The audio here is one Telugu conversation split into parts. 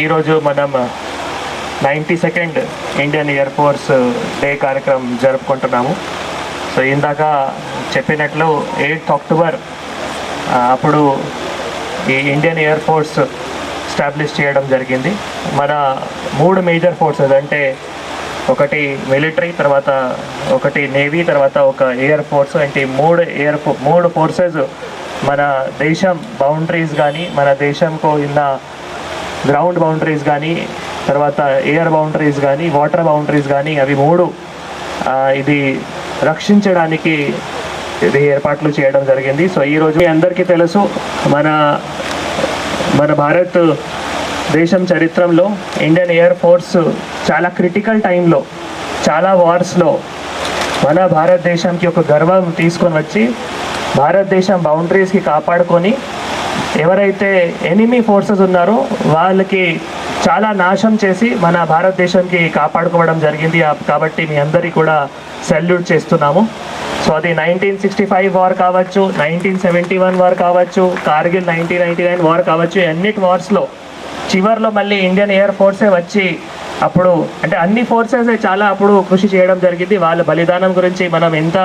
ఈరోజు మనం ninety second Indian air force day కార్యక్రమం జరుపుకుంటున్నాము. సో ఇందాక చెప్పినట్లు ఎయిత్ అక్టోబర్ అప్పుడు ఈ ఇండియన్ ఎయిర్ ఫోర్స్ స్టాబ్లిష్ చేయడం జరిగింది. మన మూడు మేజర్ ఫోర్సెస్ అంటే ఒకటి మిలిటరీ తర్వాత ఒకటి నేవీ తర్వాత ఒక ఎయిర్ ఫోర్స్ అంటే మూడు ఎయిర్ ఫో మూడు ఫోర్సెస్ మన దేశం బౌండరీస్ కానీ మన దేశంకు ఉన్న గ్రౌండ్ బౌండరీస్ కానీ తర్వాత ఎయిర్ బౌండరీస్ కానీ వాటర్ బౌండరీస్ కానీ అవి మూడు ఇది రక్షించడానికి ఇది ఏర్పాట్లు చేయడం జరిగింది. సో ఈరోజు మీ అందరికీ తెలుసు మన మన భారత్ దేశం చరిత్రలో ఇండియన్ ఎయిర్ ఫోర్స్ చాలా క్రిటికల్ టైంలో చాలా వార్స్లో మన భారతదేశంకి ఒక గర్వం తీసుకొని వచ్చి భారతదేశం బౌండరీస్కి కాపాడుకొని ఎవరైతే ఎనిమీ ఫోర్సెస్ ఉన్నారో వాళ్ళకి చాలా నాశం చేసి మన భారతదేశంకి కాపాడుకోవడం జరిగింది. కాబట్టి మీ అందరికీ కూడా సెల్యూట్ చేస్తున్నాము. సో అది నైన్టీన్ సిక్స్టీ ఫైవ్ వార్ కావచ్చు నైన్టీన్ సెవెంటీ వన్ వార్ కావచ్చు Kargil nineteen ninety nine war కావచ్చు అన్నిటి వార్స్లో చివర్లో మళ్ళీ ఇండియన్ ఎయిర్ ఫోర్సే వచ్చి అప్పుడు అంటే అన్ని ఫోర్సెస్ చాలా అప్పుడు కృషి చేయడం జరిగింది. వాళ్ళ బలిదానం గురించి మనం ఎంత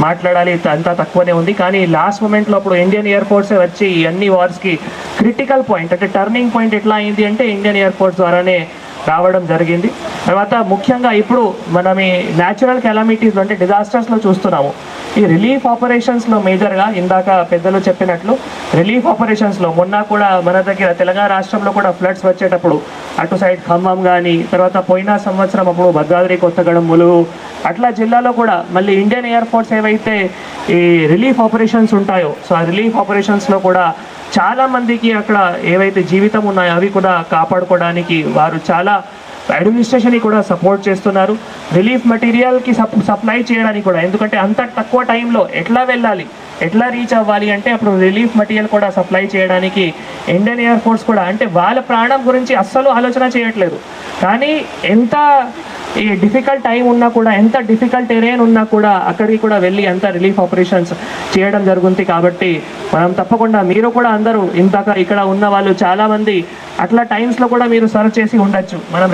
మాట్లాడాలి అంత తక్కువనే ఉంది. కానీ లాస్ట్ మూమెంట్లో అప్పుడు ఇండియన్ ఎయిర్ ఫోర్సే వచ్చి ఈ అన్ని వార్స్కి క్రిటికల్ పాయింట్ అంటే టర్నింగ్ పాయింట్ ఎట్లా అయింది అంటే ఇండియన్ ఎయిర్ ఫోర్స్ ద్వారానే రావడం జరిగింది. తర్వాత ముఖ్యంగా ఇప్పుడు మనం ఈ న్యాచురల్ కెలామిటీస్ అంటే డిజాస్టర్స్లో చూస్తున్నాము. ఈ రిలీఫ్ ఆపరేషన్స్లో మేజర్గా ఇందాక పెద్దలు చెప్పినట్లు రిలీఫ్ ఆపరేషన్స్లో మొన్న కూడా మన దగ్గర తెలంగాణ రాష్ట్రంలో కూడా ఫ్లడ్స్ వచ్చేటప్పుడు అటు సైడ్ ఖమ్మం కానీ తర్వాత పోయిన సంవత్సరం అప్పుడు భద్రాద్రి కొత్తగడం ములుగు అట్లా జిల్లాలో కూడా మళ్ళీ ఇండియన్ ఎయిర్ ఫోర్స్ ఏవైతే ఈ రిలీఫ్ ఆపరేషన్స్ ఉంటాయో సో ఆ రిలీఫ్ ఆపరేషన్స్లో కూడా చాలామందికి అక్కడ ఏవైతే జీవితం ఉన్నాయో అవి కూడా కాపాడుకోవడానికి వారు చాలా అడ్మినిస్ట్రేషన్కి కూడా సపోర్ట్ చేస్తున్నారు. రిలీఫ్ మెటీరియల్కి సప్ సప్లై చేయడానికి కూడా. ఎందుకంటే అంత తక్కువ టైంలో ఎట్లా వెళ్ళాలి? ఎట్లా రీచ్ అవ్వాలి అంటే అప్పుడు రిలీఫ్ మెటీరియల్ కూడా సప్లై చేయడానికి ఇండియన్ ఎయిర్ ఫోర్స్ కూడా అంటే వాళ్ళ ప్రాణం గురించి అస్సలు ఆలోచన చేయట్లేదు. కానీ ఎంత ఈ డిఫికల్ట్ టైం ఉన్నా కూడా ఎంత డిఫికల్ట్ టెరేన్ ఉన్నా కూడా అక్కడికి కూడా వెళ్ళి అంత రిలీఫ్ ఆపరేషన్స్ చేయడం జరుగుతుంది కాబట్టి మనం తప్పకుండా మీరు కూడా అందరూ ఇంతక ఇక్కడ ఉన్న వాళ్ళు చాలామంది అట్లా టైమ్స్లో కూడా మీరు సర్వ్ చేసి ఉండొచ్చు. మనం